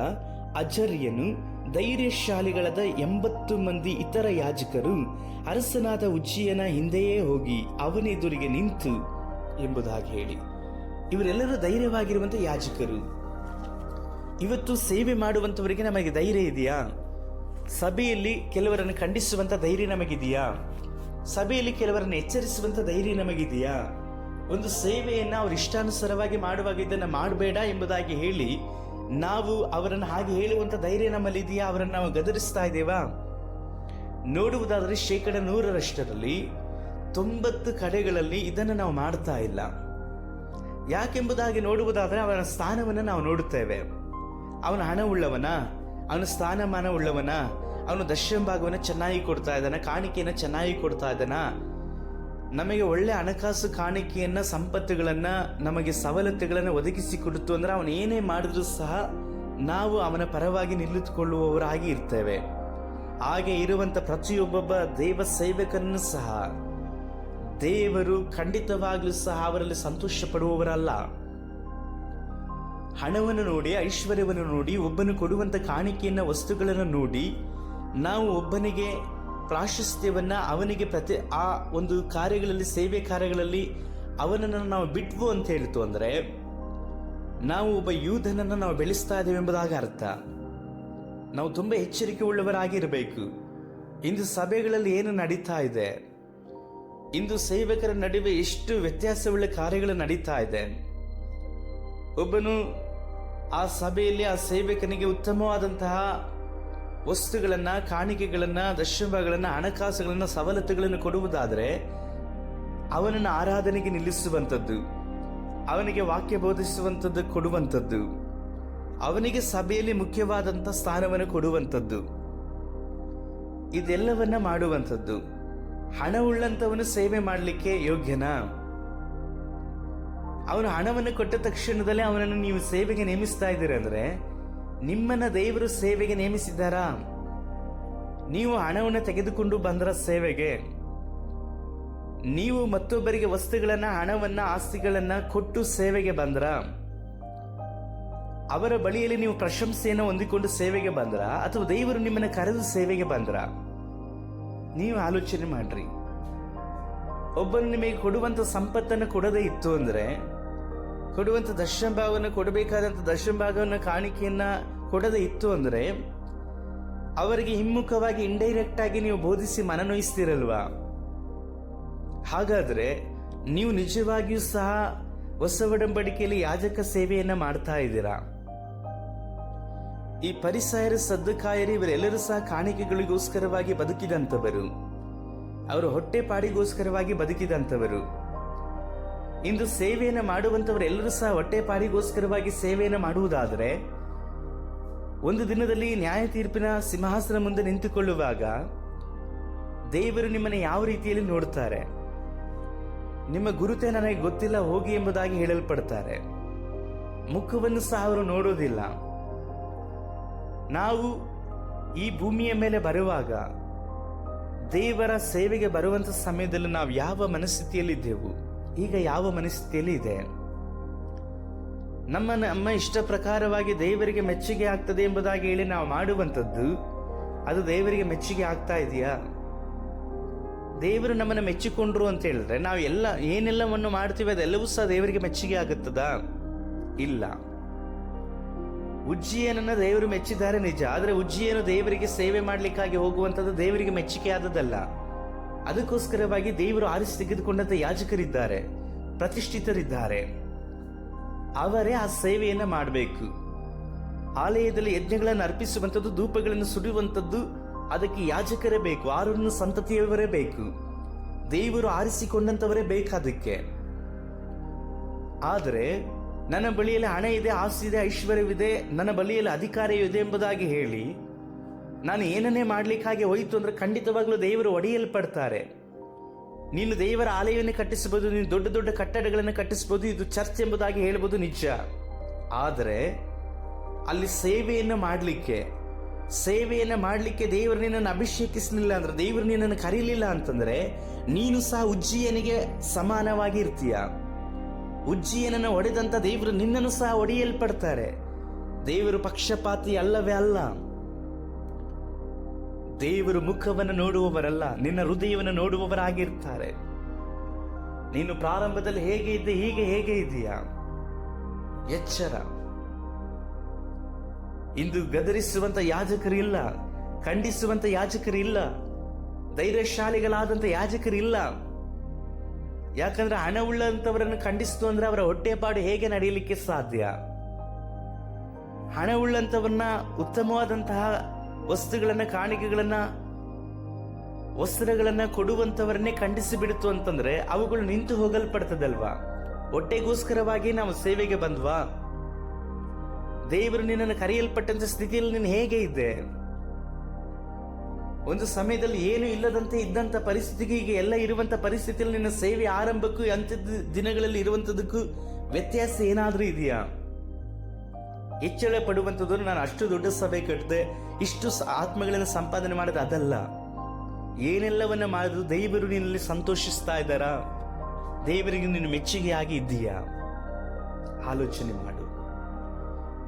ಅಜರ್ಯನು ಧೈರ್ಯಶಾಲಿಗಳಾದ ಎಂಬತ್ತು ಮಂದಿ ಇತರ ಯಾಜಕರು ಅರಸನಾದ ಉಜ್ಜಿಯನ ಹಿಂದೆಯೇ ಹೋಗಿ ಅವನೆದುರಿಗೆ ನಿಂತು ಎಂಬುದಾಗಿ ಹೇಳಿ. ಇವರೆಲ್ಲರೂ ಧೈರ್ಯವಾಗಿರುವಂತ ಯಾಜಕರು. ಇವತ್ತು ಸೇವೆ ಮಾಡುವಂತವರಿಗೆ ನಮಗೆ ಧೈರ್ಯ ಇದೆಯಾ? ಸಭೆಯಲ್ಲಿ ಕೆಲವರನ್ನು ಖಂಡಿಸುವಂತ ಧೈರ್ಯ ನಮಗಿದೆಯಾ? ಸಭೆಯಲ್ಲಿ ಕೆಲವರನ್ನು ಎಚ್ಚರಿಸುವಂತ ಧೈರ್ಯ ನಮಗಿದೆಯಾ? ಒಂದು ಸೇವೆಯನ್ನು ಅವರು ಇಷ್ಟಾನುಸಾರವಾಗಿ ಮಾಡುವಾಗ ಇದನ್ನು ಮಾಡಬೇಡ ಎಂಬುದಾಗಿ ಹೇಳಿ ನಾವು ಅವರನ್ನು ಹಾಗೆ ಹೇಳುವಂಥ ಧೈರ್ಯ ನಮ್ಮಲ್ಲಿ ಇದೆಯಾ? ಅವರನ್ನು ನಾವು ಗದರಿಸ್ತಾ ಇದ್ದೇವಾ? ನೋಡುವುದಾದರೆ ಶೇಕಡ ನೂರರಷ್ಟರಲ್ಲಿ ತೊಂಬತ್ತು ಕಡೆಗಳಲ್ಲಿ ಇದನ್ನು ನಾವು ಮಾಡ್ತಾ ಇಲ್ಲ. ಯಾಕೆಂಬುದಾಗಿ ನೋಡುವುದಾದರೆ ಅವನ ಸ್ಥಾನವನ್ನು ನಾವು ನೋಡುತ್ತೇವೆ. ಅವನ ಹಣವುಳ್ಳವನ ಅವನ ಸ್ಥಾನಮಾನ ಉಳ್ಳವನ, ಅವನು ದಶಂಭಾಗವನ್ನು ಚೆನ್ನಾಗಿ ಕೊಡ್ತಾ ಇದ್ದಾನೆ, ಕಾಣಿಕೆಯನ್ನು ಚೆನ್ನಾಗಿ ಕೊಡ್ತಾ ಇದ್ದಾನ ನಮಗೆ ಒಳ್ಳೆ ಹಣಕಾಸು ಕಾಣಿಕೆಯನ್ನ, ಸಂಪತ್ತುಗಳನ್ನ, ನಮಗೆ ಸವಲತ್ತುಗಳನ್ನು ಒದಗಿಸಿ ಕೊಡುತ್ತು ಅಂದ್ರೆ ಅವನು ಏನೇ ಮಾಡಿದ್ರೂ ಸಹ ನಾವು ಅವನ ಪರವಾಗಿ ನಿಲ್ಲುತ್ತುಕೊಳ್ಳುವವರಾಗಿ ಇರ್ತೇವೆ. ಹಾಗೆ ಇರುವಂತ ಪ್ರತಿಯೊಬ್ಬೊಬ್ಬ ದೇವ ಸೇವಕರನ್ನು ಸಹ, ದೇವರು ಖಂಡಿತವಾಗಲೂ ಸಹ ಅವರಲ್ಲಿ ಸಂತೋಷ ಪಡುವವರಲ್ಲ ಹಣವನ್ನು ನೋಡಿ, ಐಶ್ವರ್ಯವನ್ನು ನೋಡಿ, ಒಬ್ಬನು ಕೊಡುವಂತ ಕಾಣಿಕೆಯನ್ನ, ವಸ್ತುಗಳನ್ನು ನೋಡಿ, ನಾವು ಒಬ್ಬನಿಗೆ ಪ್ರಾಶಸ್ತ್ಯವನ್ನ ಅವನಿಗೆ ಪ್ರತಿ ಆ ಒಂದು ಕಾರ್ಯಗಳಲ್ಲಿ, ಸೇವೆ ಕಾರ್ಯಗಳಲ್ಲಿ ಅವನನ್ನು ನಾವು ಬಿಟ್ವು ಅಂತ ಹೇಳಿತು ಅಂದ್ರೆ, ನಾವು ಒಬ್ಬ ಯೂಧನನ್ನು ನಾವು ಬೆಳೆಸ್ತಾ ಇದ್ದೇವೆ ಎಂಬುದಾಗ ಅರ್ಥ. ನಾವು ತುಂಬಾ ಎಚ್ಚರಿಕೆ ಉಳ್ಳವರಾಗಿರಬೇಕು ಇಂದು ಸಭೆಗಳಲ್ಲಿ ಏನು ನಡೀತಾ ಇದೆ? ಇಂದು ಸೇವಕರ ನಡುವೆ ಎಷ್ಟು ವ್ಯತ್ಯಾಸವುಳ್ಳ ಕಾರ್ಯಗಳು ನಡೀತಾ ಇದೆ? ಒಬ್ಬನು ಆ ಸಭೆಯಲ್ಲಿ ಆ ಸೇವಕನಿಗೆ ಉತ್ತಮವಾದಂತಹ ವಸ್ತುಗಳನ್ನ, ಕಾಣಿಕೆಗಳನ್ನು ದಶಂಭಗಳನ್ನು ಹಣಕಾಸುಗಳನ್ನು, ಸವಲತ್ತುಗಳನ್ನು ಕೊಡುವುದಾದರೆ ಅವನನ್ನು ಆರಾಧನೆಗೆ ನಿಲ್ಲಿಸುವಂಥದ್ದು, ಅವನಿಗೆ ವಾಕ್ಯ ಬೋಧಿಸುವಂಥದ್ದು ಕೊಡುವಂಥದ್ದು, ಅವನಿಗೆ ಸಭೆಯಲ್ಲಿ ಮುಖ್ಯವಾದಂಥ ಸ್ಥಾನವನ್ನು ಕೊಡುವಂಥದ್ದು, ಇದೆಲ್ಲವನ್ನ ಮಾಡುವಂಥದ್ದು. ಹಣವುಳ್ಳಂಥವನು ಸೇವೆ ಮಾಡಲಿಕ್ಕೆ ಯೋಗ್ಯನಾ? ಅವನು ಹಣವನ್ನು ಕೊಟ್ಟ ತಕ್ಷಣದಲ್ಲೇ ಅವನನ್ನು ನೀವು ಸೇವೆಗೆ ನೇಮಿಸ್ತಾ ಇದ್ದೀರಿ ಅಂದ್ರೆ ನಿಮ್ಮನ್ನ ದೇವರು ಸೇವೆಗೆ ನೇಮಿಸಿದ್ದಾರಾ? ನೀವು ಹಣವನ್ನು ತೆಗೆದುಕೊಂಡು ಬಂದರ ಸೇವೆಗೆ. ನೀವು ಮತ್ತೊಬ್ಬರಿಗೆ ವಸ್ತುಗಳನ್ನ, ಹಣವನ್ನ, ಆಸ್ತಿಗಳನ್ನ ಕೊಟ್ಟು ಸೇವೆಗೆ ಬಂದ್ರ. ಅವರ ಬಳಿಯಲ್ಲಿ ನೀವು ಪ್ರಶಂಸೆಯನ್ನು ಹೊಂದಿಕೊಂಡು ಸೇವೆಗೆ ಬಂದ್ರ, ಅಥವಾ ದೇವರು ನಿಮ್ಮನ್ನ ಕರೆದು ಸೇವೆಗೆ ಬಂದ್ರ? ನೀವು ಆಲೋಚನೆ ಮಾಡ್ರಿ. ಒಬ್ಬನು ನಿಮಗೆ ಕೊಡುವಂತ ಸಂಪತ್ತನ್ನು ಕೊಡದೇ ಇತ್ತು ಅಂದ್ರೆ ಭಾಗವನ್ನು ಕೊಡಬೇಕಾದಂತ ದರ್ಶನ ಭಾಗವನ್ನು ಕಾಣಿಕೆಯನ್ನ ಕೊಡದೇ ಇತ್ತು ಅಂದ್ರೆ ಅವರಿಗೆ ಹಿಮ್ಮುಖವಾಗಿ ಇಂಡೈರೆಕ್ಟ್ ಆಗಿ ನೀವು ಬೋಧಿಸಿ ಮನನೊಯಿಸ್ತಿರಲ್ವಾ? ಹಾಗಾದ್ರೆ ನೀವು ನಿಜವಾಗಿಯೂ ಸಹ ಹೊಸ ಒಡಂಬಡಿಕೆಯಲ್ಲಿ ಯಾಜಕ ಸೇವೆಯನ್ನ ಮಾಡ್ತಾ ಇದ್ದೀರಾ? ಈ ಪರಿಸಾಯರ, ಸದ್ದುಕಾಯರಿ ಇವರೆಲ್ಲರೂ ಸಹ ಕಾಣಿಕೆಗಳಿಗೋಸ್ಕರವಾಗಿ ಬದುಕಿದಂಥವರು. ಅವರು ಹೊಟ್ಟೆಪಾಡಿಗೋಸ್ಕರವಾಗಿ ಬದುಕಿದಂಥವರು. ಇಂದು ಸೇವೆಯನ್ನು ಮಾಡುವಂಥವರೆಲ್ಲರೂ ಸಹ ಹೊಟ್ಟೆಪಾಡಿಗೋಸ್ಕರವಾಗಿ ಸೇವೆಯನ್ನು ಮಾಡುವುದಾದರೆ, ಒಂದು ದಿನದಲ್ಲಿ ನ್ಯಾಯ ತೀರ್ಪಿನ ಸಿಂಹಾಸನ ಮುಂದೆ ನಿಂತುಕೊಳ್ಳುವಾಗ ದೇವರು ನಿಮ್ಮನ್ನು ಯಾವ ರೀತಿಯಲ್ಲಿ ನೋಡುತ್ತಾರೆ ನಿಮ್ಮ ಗುರುತೆ ನನಗೆ ಗೊತ್ತಿಲ್ಲ, ಹೋಗಿ ಎಂಬುದಾಗಿ ಹೇಳಲ್ಪಡ್ತಾರೆ. ಮುಖವನ್ನು ಸಹ ಅವರು ನೋಡೋದಿಲ್ಲ. ನಾವು ಈ ಭೂಮಿಯ ಮೇಲೆ ಬರುವಾಗ, ದೇವರ ಸೇವೆಗೆ ಬರುವಂತ ಸಮಯದಲ್ಲಿ ನಾವು ಯಾವ ಮನಸ್ಥಿತಿಯಲ್ಲಿದ್ದೆವು? ಈಗ ಯಾವ ಮನಸ್ಥಿತಿಯಲ್ಲಿ ಇದೆ? ನಮ್ಮ ನಮ್ಮ ಇಷ್ಟ ಪ್ರಕಾರವಾಗಿ ದೇವರಿಗೆ ಮೆಚ್ಚುಗೆ ಆಗ್ತದೆ ಎಂಬುದಾಗಿ ಹೇಳಿ ನಾವು ಮಾಡುವಂಥದ್ದು, ಅದು ದೇವರಿಗೆ ಮೆಚ್ಚುಗೆ ಆಗ್ತಾ ಇದೆಯಾ? ದೇವರು ನಮ್ಮನ್ನು ಮೆಚ್ಚಿಕೊಂಡ್ರು ಅಂತ ಹೇಳಿದ್ರೆ ನಾವು ಎಲ್ಲ, ಏನೆಲ್ಲವನ್ನು ಮಾಡ್ತೀವಿ ಅದೆಲ್ಲವೂ ಸಹ ದೇವರಿಗೆ ಮೆಚ್ಚುಗೆ ಆಗುತ್ತದಾ? ಇಲ್ಲ. ಉಜ್ಜಿಯನನ್ನ ದೇವರು ಮೆಚ್ಚಿದ್ದಾರೆ ನಿಜ, ಆದರೆ ಉಜ್ಜಿಯನು ದೇವರಿಗೆ ಸೇವೆ ಮಾಡಲಿಕ್ಕಾಗಿ ಹೋಗುವಂಥದ್ದು ದೇವರಿಗೆ ಮೆಚ್ಚುಗೆ ಆದದಲ್ಲ ಅದಕ್ಕೋಸ್ಕರವಾಗಿ ದೇವರು ಆರಿಸಿ ತೆಗೆದುಕೊಂಡಂತ ಯಾಜಕರಿದ್ದಾರೆ, ಪ್ರತಿಷ್ಠಿತರಿದ್ದಾರೆ. ಅವರೇ ಆ ಸೇವೆಯನ್ನು ಮಾಡಬೇಕು. ಆಲಯದಲ್ಲಿ ಯಜ್ಞಗಳನ್ನು ಅರ್ಪಿಸುವಂಥದ್ದು, ಧೂಪಗಳನ್ನು ಸುಡುವಂಥದ್ದು ಅದಕ್ಕೆ ಯಾಜಕರೇ ಬೇಕು ಆರನ್ನು ಸಂತತಿಯವರೇ ಬೇಕು. ದೇವರು ಆರಿಸಿಕೊಂಡಂತವರೇ ಬೇಕಾದಕ್ಕೆ. ಆದರೆ ನನ್ನ ಬಳಿಯಲ್ಲಿ ಹಣ ಇದೆ, ಆಸ್ತಿ ಇದೆ, ಐಶ್ವರ್ಯವಿದೆ, ನನ್ನ ಬಳಿಯಲ್ಲಿ ಇದೆ ಎಂಬುದಾಗಿ ಹೇಳಿ ನಾನು ಏನನ್ನೇ ಮಾಡ್ಲಿಕ್ಕಾಗಿ ಹೋಯಿತು ಅಂದರೆ ಖಂಡಿತವಾಗ್ಲೂ ದೇವರು ಒಡೆಯಲ್ಪಡ್ತಾರೆ. ನೀನು ದೇವರ ಆಲಯವನ್ನು ಕಟ್ಟಿಸಬಹುದು, ನೀನು ದೊಡ್ಡ ದೊಡ್ಡ ಕಟ್ಟಡಗಳನ್ನು ಕಟ್ಟಿಸಬಹುದು, ಇದು ಚರ್ಚ್ ಎಂಬುದಾಗಿ ಹೇಳ್ಬೋದು ನಿಜ. ಆದರೆ ಅಲ್ಲಿ ಸೇವೆಯನ್ನು ಮಾಡಲಿಕ್ಕೆ ಸೇವೆಯನ್ನು ಮಾಡಲಿಕ್ಕೆ ದೇವರು ನಿನ್ನನ್ನು ಅಭಿಷೇಕಿಸಲಿಲ್ಲ ಅಂದ್ರೆ ದೇವರು ನಿನ್ನನ್ನು ಕರೀಲಿಲ್ಲ ಅಂತಂದ್ರೆ ನೀನು ಸಹ ಉಜ್ಜಿಯನಿಗೆ ಸಮಾನವಾಗಿ ಇರ್ತೀಯ. ಉಜ್ಜಿಯನನ್ನು ಒಡೆದಂತ ದೇವರು ನಿನ್ನನ್ನು ಸಹ ಒಡೆಯಲ್ಪಡ್ತಾರೆ. ದೇವರು ಪಕ್ಷಪಾತಿ ಅಲ್ಲವೇ ಅಲ್ಲ. ದೇವರು ಮುಖವನ್ನು ನೋಡುವವರಲ್ಲ, ನಿನ್ನ ಹೃದಯವನ್ನು ನೋಡುವವರಾಗಿರ್ತಾರೆ. ನೀನು ಪ್ರಾರಂಭದಲ್ಲಿ ಹೇಗೆ ಇದ್ದೆ, ಹೀಗೆ ಹೇಗೆ ಇದೆಯಾ ಎಚ್ಚರ. ಇಂದು ಗದರಿಸುವಂತ ಯಾಜಕರಿಲ್ಲ, ಖಂಡಿಸುವಂತ ಯಾಜಕರಿಲ್ಲ, ಧೈರ್ಯಶಾಲಿಗಳಾದಂತ ಯಾಜಕರಿಲ್ಲ. ಯಾಕಂದ್ರೆ ಹಣವುಳ್ಳಂತವರನ್ನು ಖಂಡಿಸ್ತು ಅಂದ್ರೆ ಅವರ ಹೊಟ್ಟೆಪಾಡು ಹೇಗೆ ನಡೆಯಲಿಕ್ಕೆ ಸಾಧ್ಯ? ಹಣವುಳ್ಳಂತವನ್ನ ಉತ್ತಮವಾದಂತಹ ವಸ್ತುಗಳನ್ನ, ಕಾಣಿಕೆಗಳನ್ನ, ವಸ್ತ್ರಗಳನ್ನ ಕೊಡುವಂತವರನ್ನೇ ಖಂಡಿಸಿ ಬಿಡುತ್ತು ಅಂತಂದ್ರೆ ಅವುಗಳು ನಿಂತು ಹೋಗಲ್ಪಡ್ತದಲ್ವಾ? ಹೊಟ್ಟೆಗೋಸ್ಕರವಾಗಿ ನಾವು ಸೇವೆಗೆ ಬಂದ್ವಾ? ದೇವರು ನಿನ್ನನ್ನು ಕರೆಯಲ್ಪಟ್ಟಂತ ಸ್ಥಿತಿಯಲ್ಲಿ ನೀನು ಹೇಗೆ ಇದ್ದೆ? ಒಂದು ಸಮಯದಲ್ಲಿ ಏನು ಇಲ್ಲದಂತೆ ಇದ್ದಂತ ಪರಿಸ್ಥಿತಿಗೆ ಈಗ ಎಲ್ಲ ಇರುವಂತ ಪರಿಸ್ಥಿತಿಯಲ್ಲಿ ನಿನ್ನ ಸೇವೆ ಆರಂಭಕ್ಕೂ ಅಂತ್ಯದ ದಿನಗಳಲ್ಲಿ ಇರುವಂತದಕ್ಕೂ ವ್ಯತ್ಯಾಸ ಏನಾದರೂ ಇದೆಯಾ? ಹೆಚ್ಚಳ ಪಡುವಂಥದ್ದು ನಾನು ಅಷ್ಟು ದೊಡ್ಡ ಸಭೆ ಕಟ್ಟಿದೆ, ಇಷ್ಟು ಆತ್ಮಗಳನ್ನು ಸಂಪಾದನೆ ಮಾಡೋದು, ಅದಲ್ಲ. ಏನೆಲ್ಲವನ್ನ ಮಾಡಿದ್ರು ದೇವರು ನಿನ್ನಲ್ಲಿ ಸಂತೋಷಿಸ್ತಾ ಇದ್ದಾರಾ? ದೇವರಿಗೆ ನೀನು ಮೆಚ್ಚುಗೆಯಾಗಿ ಇದ್ದೀಯಾ? ಆಲೋಚನೆ ಮಾಡು.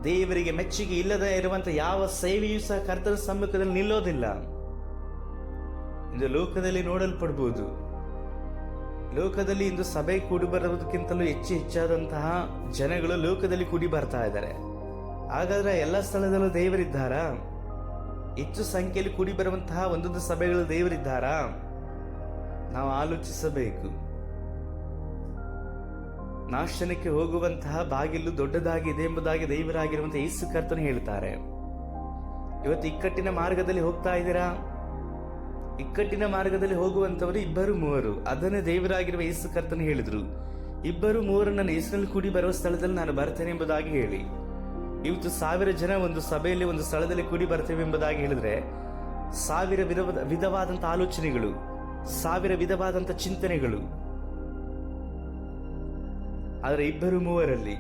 ದೇವರಿಗೆ ಮೆಚ್ಚುಗೆ ಇಲ್ಲದೆ ಇರುವಂತ ಯಾವ ಸೇವೆಯೂ ಸಹ ಕರ್ತನ ಸಮ್ಮುಖದಲ್ಲಿ ನಿಲ್ಲೋದಿಲ್ಲ. ಇದು ಲೋಕದಲ್ಲಿ ನೋಡಲ್ಪಡ್ಬೋದು. ಲೋಕದಲ್ಲಿ ಇಂದು ಸಭೆ ಕೂಡಿ ಬರೋದಕ್ಕಿಂತಲೂ ಹೆಚ್ಚು ಹೆಚ್ಚಾದಂತಹ ಜನಗಳು ಲೋಕದಲ್ಲಿ ಕೂಡಿ ಬರ್ತಾ ಇದ್ದಾರೆ. ಹಾಗಾದ್ರೆ ಎಲ್ಲ ಸ್ಥಳದಲ್ಲೂ ದೇವರಿದ್ದಾರಾ? ಹೆಚ್ಚು ಸಂಖ್ಯೆಯಲ್ಲಿ ಕೂಡಿ ಬರುವಂತಹ ಒಂದೊಂದು ಸಭೆಗಳು ದೇವರಿದ್ದಾರಾ? ನಾವು ಆಲೋಚಿಸಬೇಕು. ನಾಶನಕ್ಕೆ ಹೋಗುವಂತಹ ಬಾಗಿಲು ದೊಡ್ಡದಾಗಿದೆ ಎಂಬುದಾಗಿ ದೇವರಾಗಿರುವಂತಹ ಯೇಸು ಕರ್ತನು ಹೇಳ್ತಾರೆ ಇವತ್ತು ಇಕ್ಕಟ್ಟಿನ ಮಾರ್ಗದಲ್ಲಿ ಹೋಗ್ತಾ ಇದ್ದೀರಾ? ಇಕ್ಕಟ್ಟಿನ ಮಾರ್ಗದಲ್ಲಿ ಹೋಗುವಂತವರು ಇಬ್ಬರು ಮೂವರು. ಅದನ್ನೇ ದೇವರಾಗಿರುವ ಯೇಸು ಕರ್ತನು ಹೇಳಿದ್ರು. ಇಬ್ಬರು ಮೂವರು ನನ್ನ ಹೆಸರಲ್ಲಿ ಕೂಡಿ ಬರುವ ಸ್ಥಳದಲ್ಲಿ ನಾನು ಬರ್ತೇನೆ ಎಂಬುದಾಗಿ ಹೇಳಿ. ಇವತ್ತು ಸಾವಿರ ಜನ ಒಂದು ಸಭೆಯಲ್ಲಿ ಒಂದು ಸ್ಥಳದಲ್ಲಿ ಕೂಡಿ ಬರ್ತೇವೆ ಎಂಬುದಾಗಿ ಹೇಳಿದ್ರೆ, ಸಾವಿರ ವಿಧವಾದಂತ ಆಲೋಚನೆಗಳು, ಸಾವಿರ ವಿಧವಾದಂತ ಚಿಂತನೆಗಳು. ಆದರೆ ಇಬ್ಬರು ಮೂವರಲ್ಲಿ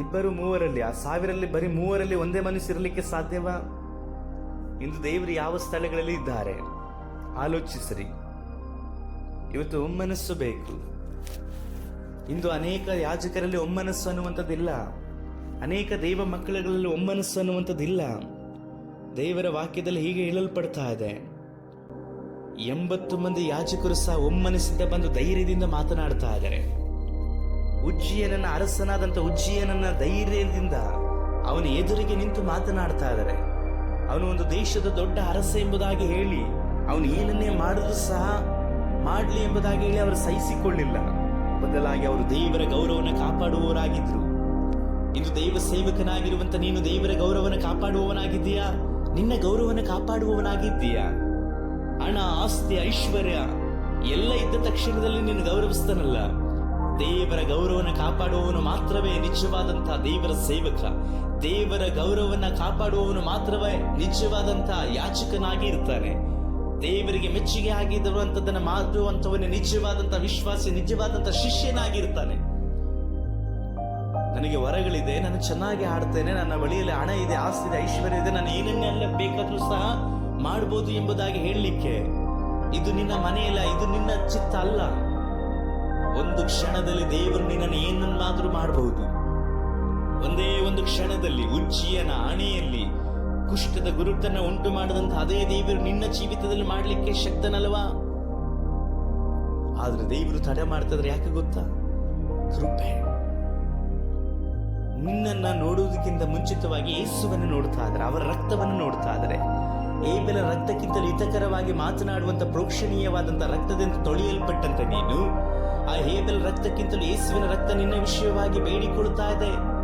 ಇಬ್ಬರು ಮೂವರಲ್ಲಿ, ಆ ಸಾವಿರಲ್ಲಿ ಬರೀ ಮೂವರಲ್ಲಿ ಒಂದೇ ಮನಸ್ಸಿರಲಿಕ್ಕೆ ಸಾಧ್ಯವಾ? ಇಂದು ದೇವರು ಯಾವ ಸ್ಥಳಗಳಲ್ಲಿ ಇದ್ದಾರೆ? ಆಲೋಚಿಸಿರಿ. ಇವತ್ತು ಒಮ್ಮನಸ್ಸು ಬೇಕು. ಇಂದು ಅನೇಕ ಯಾಜಕರಲ್ಲಿ ಒಮ್ಮನಸ್ಸು ಅನ್ನುವಂಥದ್ದಿಲ್ಲ. ಅನೇಕ ದೈವ ಮಕ್ಕಳುಗಳಲ್ಲಿ ಒಮ್ಮನಸ್ಸು ಅನ್ನುವಂಥದ್ದಿಲ್ಲ. ದೇವರ ವಾಕ್ಯದಲ್ಲಿ ಹೀಗೆ ಹೇಳಲ್ಪಡ್ತಾ ಇದೆ. ಎಂಬತ್ತು ಮಂದಿ ಯಾಜಕರು ಸಹ ಒಮ್ಮನಸ್ಸಿಂದ ಬಂದು ಧೈರ್ಯದಿಂದ ಮಾತನಾಡ್ತಾ ಇದ್ದಾರೆ. ಉಜ್ಜಿಯನನ್ನ ಅರಸನಾದಂಥ ಉಜ್ಜಿಯನನ್ನ ಧೈರ್ಯದಿಂದ ಅವನ ಎದುರಿಗೆ ನಿಂತು ಮಾತನಾಡ್ತಾ ಇದ್ದಾರೆ. ಅವನು ಒಂದು ದೇಶದ ದೊಡ್ಡ ಅರಸ ಎಂಬುದಾಗಿ ಹೇಳಿ ಅವನು ಏನನ್ನೇ ಮಾಡಿದ್ರು ಸಹ ಮಾಡಲಿ ಎಂಬುದಾಗಿ ಹೇಳಿ ಅವರು ಸಹಿಸಿಕೊಳ್ಳಿಲ್ಲ. ಬದಲಾಗಿ ಅವರು ದೇವರ ಗೌರವನ ಕಾಪಾಡುವವರಾಗಿದ್ರು. ಇಂದು ದೈವ ಸೇವಕನಾಗಿರುವಂತ ನೀನು ದೇವರ ಗೌರವನ ಕಾಪಾಡುವವನಾಗಿದ್ದೀಯಾ? ನಿನ್ನ ಗೌರವನ ಕಾಪಾಡುವವನಾಗಿದ್ದೀಯಾ? ಹಣ, ಆಸ್ತಿ, ಐಶ್ವರ್ಯ ಎಲ್ಲ ಇದ್ದ ತಕ್ಷಣದಲ್ಲಿ ನೀನು ಗೌರವಿಸ್ತಾನಲ್ಲ. ದೇವರ ಗೌರವನ ಕಾಪಾಡುವವನು ಮಾತ್ರವೇ ನಿಜವಾದಂತಹ ದೇವರ ಸೇವಕ. ದೇವರ ಗೌರವನ ಕಾಪಾಡುವವನು ಮಾತ್ರವೇ ನಿಜವಾದಂತಹ ಯಾಚಕನಾಗಿ ಇರ್ತಾನೆ. ದೇವರಿಗೆ ಮೆಚ್ಚುಗೆ ಆಗಿರುವಂತದನ್ನ ಮಾಡುವಂತವನೇ ನಿಜವಾದಂತಹ ವಿಶ್ವಾಸಿ ನಿಜವಾದಂತಹ ಶಿಷ್ಯನಾಗಿರ್ತಾನೆ ನನಗೆ ವರಗಳಿದೆ, ನಾನು ಚೆನ್ನಾಗಿ ಆಡ್ತೇನೆ ನನ್ನ ಬಳಿಯಲ್ಲಿ ಹಣ ಇದೆ, ಆಸ್ತಿ ಇದೆ, ಐಶ್ವರ್ಯ ಇದೆ, ನಾನು ಏನನ್ನೆಲ್ಲ ಬೇಕಾದರೂ ಸಹ ಮಾಡ್ಬೋದು ಎಂಬುದಾಗಿ ಹೇಳಲಿಕ್ಕೆ ಇದು ನಿನ್ನ ಮನೆಯಲ್ಲ ಇದು ನಿನ್ನ ಚಿತ್ತ ಅಲ್ಲ. ಒಂದು ಕ್ಷಣದಲ್ಲಿ ದೇವರು ನಿನ್ನನ್ನು ಏನನ್ನಾದರೂ ಮಾಡಬಹುದು ಒಂದೇ ಒಂದು ಕ್ಷಣದಲ್ಲಿ, ಉಜ್ಜಿಯನ, ಅಣೆಯಲ್ಲಿ, ಕುಷ್ಠದ ಗುರುತನ್ನು ಉಂಟು ಮಾಡದಂತ ಅದೇ ದೇವರು ನಿನ್ನ ಜೀವಿತದಲ್ಲಿ ಮಾಡಲಿಕ್ಕೆ ಶಕ್ತನಲ್ವಾ? ಆದ್ರೆ ದೇವರು ತಡೆ ಮಾಡ್ತಿದ್ರೆ ಯಾಕೆ ಗೊತ್ತಾ? ಕೃಪೆ. ನಿನ್ನನ್ನ ನೋಡುವುದಕ್ಕಿಂತ ಮುಂಚಿತವಾಗಿ ಯೇಸುವನ್ನು ನೋಡ್ತಾ ಇದ್ದಾರೆ, ಅವರ ರಕ್ತವನ್ನು ನೋಡ್ತಾ ಇದ್ದಾರೆ. ಏಬೆಲ ರಕ್ತಕ್ಕಿಂತಲೂ ಹಿತಕರವಾಗಿ ಮಾತನಾಡುವಂತ ಪ್ರೋಕ್ಷಣೀಯವಾದಂತ ರಕ್ತದಿಂದ ತೊಳೆಯಲ್ಪಟ್ಟಂತ ನೀನು. ಆ ಹೇಬೆಲ್ ರಕ್ತಕ್ಕಿಂತಲೂ ಯೇಸುವಿನ ರಕ್ತ ನಿನ್ನ ವಿಷಯವಾಗಿ ಬೇಡಿಕೊಳ್ತಾ ಇದೆ.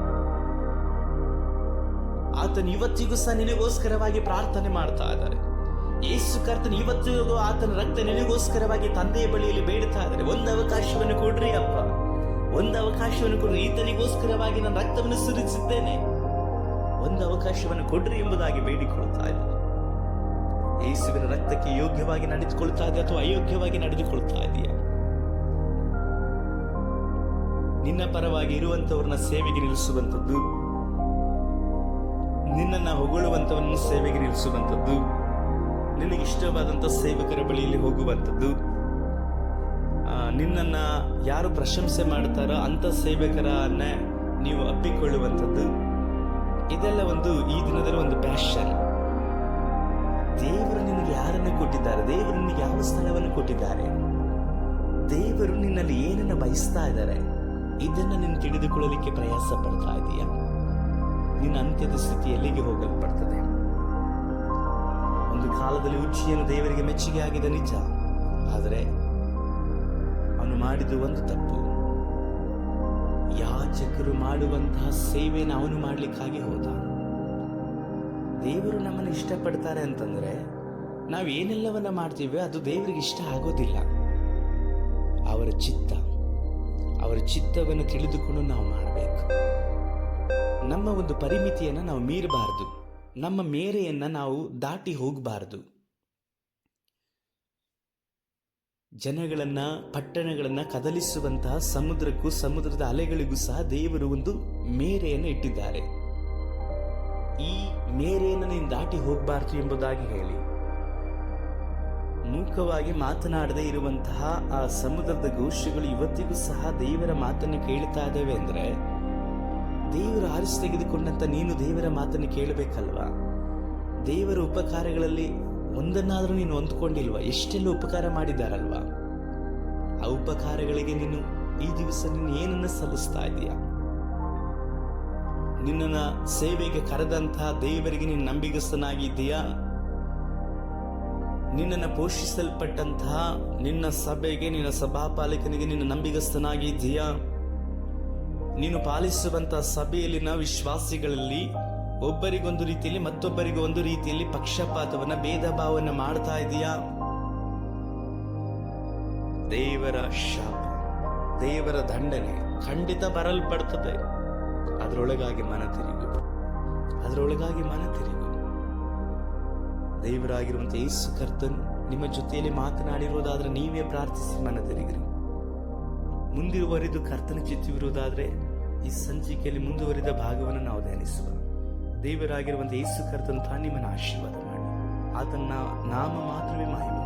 ಆತನ ಇವತ್ತಿಗೂ ಸಹ ನಿನಗೋಸ್ಕರವಾಗಿ ಪ್ರಾರ್ಥನೆ ಮಾಡ್ತಾ ಇದ್ದಾರೆ. ಯೇಸು ಕರ್ತನ ಇವತ್ತಿಗೂ ಆತನ ರಕ್ತ ನಿನಗೋಸ್ಕರವಾಗಿ ತಂದೆಯ ಬಳಿಯಲ್ಲಿ ಬೇಡ್ತಾ ಇದ್ದಾರೆ. ಒಂದು ಅವಕಾಶವನ್ನು ಕೊಡ್ರಿ ಅಪ್ಪ. ಒಂದು ಅವಕಾಶವನ್ನು ಕೊಡು. ಈತನಿಗೋಸ್ಕರವಾಗಿ ನಾನು ರಕ್ತವನ್ನು ಸುರಿಸಿದ್ದೇನೆ. ಒಂದು ಅವಕಾಶವನ್ನು ಕೊಡ್ರಿ ಎಂಬುದಾಗಿ ಬೇಡಿಕೊಳ್ತಾ ಇದ್ದಾರೆ ಯೇಸುವಿನ ರಕ್ತಕ್ಕೆ ಯೋಗ್ಯವಾಗಿ ನಡೆದುಕೊಳ್ತಾ ಇದೆಯಾ ಅಥವಾ ಅಯೋಗ್ಯವಾಗಿ ನಡೆದುಕೊಳ್ತಾ ಇದೆಯಾ ನಿನ್ನ ಪರವಾಗಿ ಇರುವಂತವ್ರನ್ನ ಸೇವೆಗೆ ನಿಲ್ಲಿಸುವಂಥದ್ದು. ನಿನ್ನನ್ನು ಹೊಗಳುವಂಥವನ್ನ ಸೇವೆಗೆ ನಿಲ್ಲಿಸುವಂಥದ್ದು. ನಿನಗಿಷ್ಟವಾದಂಥ ಸೇವಕರ ಬಳಿಯಲ್ಲಿ ಹೋಗುವಂಥದ್ದು. ನಿನ್ನನ್ನ ಯಾರು ಪ್ರಶಂಸೆ ಮಾಡ್ತಾರೋ ಅಂತ ಸೇವಕರನ್ನೇ ನೀವು ಅಪ್ಪಿಕೊಳ್ಳುವಂಥದ್ದು. ಇದೆಲ್ಲ ಒಂದು ಈ ದಿನದಲ್ಲಿ ಒಂದು ಪ್ಯಾಷನ್ ದೇವರು ನಿನಗೆ ಯಾರನ್ನು ಕೊಟ್ಟಿದ್ದಾರೆ? ದೇವರು ನಿನಗೆ ಯಾವ ಸ್ಥಳವನ್ನು ಕೊಟ್ಟಿದ್ದಾರೆ? ದೇವರು ನಿನ್ನಲ್ಲಿ ಏನನ್ನ ಬಯಸ್ತಾ ಇದ್ದಾರೆ? ಇದನ್ನು ನೀನು ತಿಳಿದುಕೊಳ್ಳಲಿಕ್ಕೆ ಪ್ರಯಾಸ ಪಡ್ತಾ ಇದೀಯಾ? ನಿನ್ನ ಅಂತ್ಯದ ಸ್ಥಿತಿ ಎಲ್ಲಿಗೆ ಹೋಗಲ್ಪಡ್ತದೆ? ಒಂದು ಕಾಲದಲ್ಲಿ ಉಚ್ಚಿಯನ್ನು ದೇವರಿಗೆ ಮೆಚ್ಚುಗೆ ಆಗಿದೆ ನಿಜ. ಆದರೆ ಮಾಡಿದ್ದು ಒಂದು ತಪ್ಪು. ಯಾಚಕರು ಮಾಡುವಂತಹ ಸೇವೆಯನ್ನು ಅವನು ಮಾಡಲಿಕ್ಕಾಗಿ ಹೋದ. ದೇವರು ನಮ್ಮನ್ನು ಇಷ್ಟಪಡ್ತಾರೆ ಅಂತಂದ್ರೆ ನಾವು ಏನೆಲ್ಲವನ್ನ ಮಾಡ್ತೀವಿ ಅದು ದೇವರಿಗೆ ಇಷ್ಟ ಆಗೋದಿಲ್ಲ. ಅವರ ಚಿತ್ತ, ಅವರ ಚಿತ್ತವನ್ನು ತಿಳಿದುಕೊಂಡು ನಾವು ಮಾಡಬೇಕು. ನಮ್ಮ ಒಂದು ಪರಿಮಿತಿಯನ್ನು ನಾವು ಮೀರಬಾರದು. ನಮ್ಮ ಮೇರೆಯನ್ನು ನಾವು ದಾಟಿ ಹೋಗಬಾರದು. ಜನಗಳನ್ನ, ಪಟ್ಟಣಗಳನ್ನ ಕದಲಿಸುವಂತಹ ಸಮುದ್ರಕ್ಕೂ ಸಮುದ್ರದ ಅಲೆಗಳಿಗೂ ಸಹ ದೇವರು ಒಂದು ಮೇರೆಯನ್ನು ಇಟ್ಟಿದ್ದಾರೆ. ಈ ಮೇರೆಯನ್ನು ನೀನು ದಾಟಿ ಹೋಗಬಾರದು ಎಂಬುದಾಗಿ ಹೇಳಿ. ಮೂಕವಾಗಿ ಮಾತನಾಡದೇ ಇರುವಂತಹ ಆ ಸಮುದ್ರದ ಗೋಷ್ಠಿಗಳು ಇವತ್ತಿಗೂ ಸಹ ದೇವರ ಮಾತನ್ನು ಕೇಳ್ತಾ ಇದ್ದೇವೆ ಅಂದ್ರೆ, ದೇವರು ಆರಿಸಿ ತೆಗೆದುಕೊಂಡಂತ ನೀನು ದೇವರ ಮಾತನ್ನು ಕೇಳಬೇಕಲ್ವಾ? ದೇವರ ಉಪಕಾರಗಳಲ್ಲಿ ಒಂದನ್ನಾದರೂ ನೀನು ಹೊಂದ್ಕೊಂಡಿಲ್ವಾ? ಎಷ್ಟೆಲ್ಲ ಉಪಕಾರ ಮಾಡಿದಾರಲ್ವಾ? ಆ ಉಪಕಾರಗಳಿಗೆ ನೀನು ಈ ದಿವಸ ನೀನು ಏನನ್ನ ಸಲ್ಲಿಸ್ತಾ ಇದೀಯಾ? ನಿನ್ನನ್ನು ಸೇವೆಗೆ ಕರೆದಂತಹ ದೇವರಿಗೆ ನೀನು ನಂಬಿಗಸ್ತನಾಗಿದ್ದೀಯಾ? ನಿನ್ನನ್ನು ಪೋಷಿಸಲ್ಪಟ್ಟಂತಹ ನಿನ್ನ ಸಭೆಗೆ, ನಿನ್ನ ಸಭಾಪಾಲಕನಿಗೆ ನಿನ್ನ ನಂಬಿಗಸ್ತನಾಗಿದ್ದೀಯಾ? ನೀನು ಪಾಲಿಸುವಂತಹ ಸಭೆಯಲ್ಲಿನ ವಿಶ್ವಾಸಿಗಳಲ್ಲಿ ಒಬ್ಬರಿಗೊಂದು ರೀತಿಯಲ್ಲಿ ಮತ್ತೊಬ್ಬರಿಗೆ ಒಂದು ರೀತಿಯಲ್ಲಿ ಪಕ್ಷಪಾತವನ್ನ, ಭೇದ ಭಾವವನ್ನು ಮಾಡ್ತಾ ಇದೆಯಾ? ದೇವರ ಶಾಪ, ದೇವರ ದಂಡನೆ ಖಂಡಿತ ಬರಲ್ಪಡ್ತದೆ. ಅದರೊಳಗಾಗಿ ಮನ ತಿರುಗು, ಅದರೊಳಗಾಗಿ ಮನ ತಿರುಗು. ದೇವರಾಗಿರುವಂತ ಯೇಸು ಕರ್ತನು ನಿಮ್ಮ ಜೊತೆಯಲ್ಲಿ ಮಾತನಾಡಿರುವುದಾದ್ರೆ ನೀವೇ ಪ್ರಾರ್ಥಿಸಿ ಮನ ತಿರುಗಿರಿ. ಮುಂದಿರುವರಿದು ಕರ್ತನ ಚಿತ್ತವಿರುವುದಾದ್ರೆ ಈ ಸಂಚಿಕೆಯಲ್ಲಿ ಮುಂದುವರಿದ ಭಾಗವನ್ನು ನಾವು ಧ್ಯಾನಿಸುವ. ದೇವರಾಗಿರುವಂತ ಯೇಸು ಕರ್ತನು ತಾನು ನಿಮ್ಮನ್ನು ಆಶೀರ್ವಾದ ಮಾಡಿ ಆತನ ನಾಮ ಮಾತ್ರವೇ ಮಾಹಿತಿ.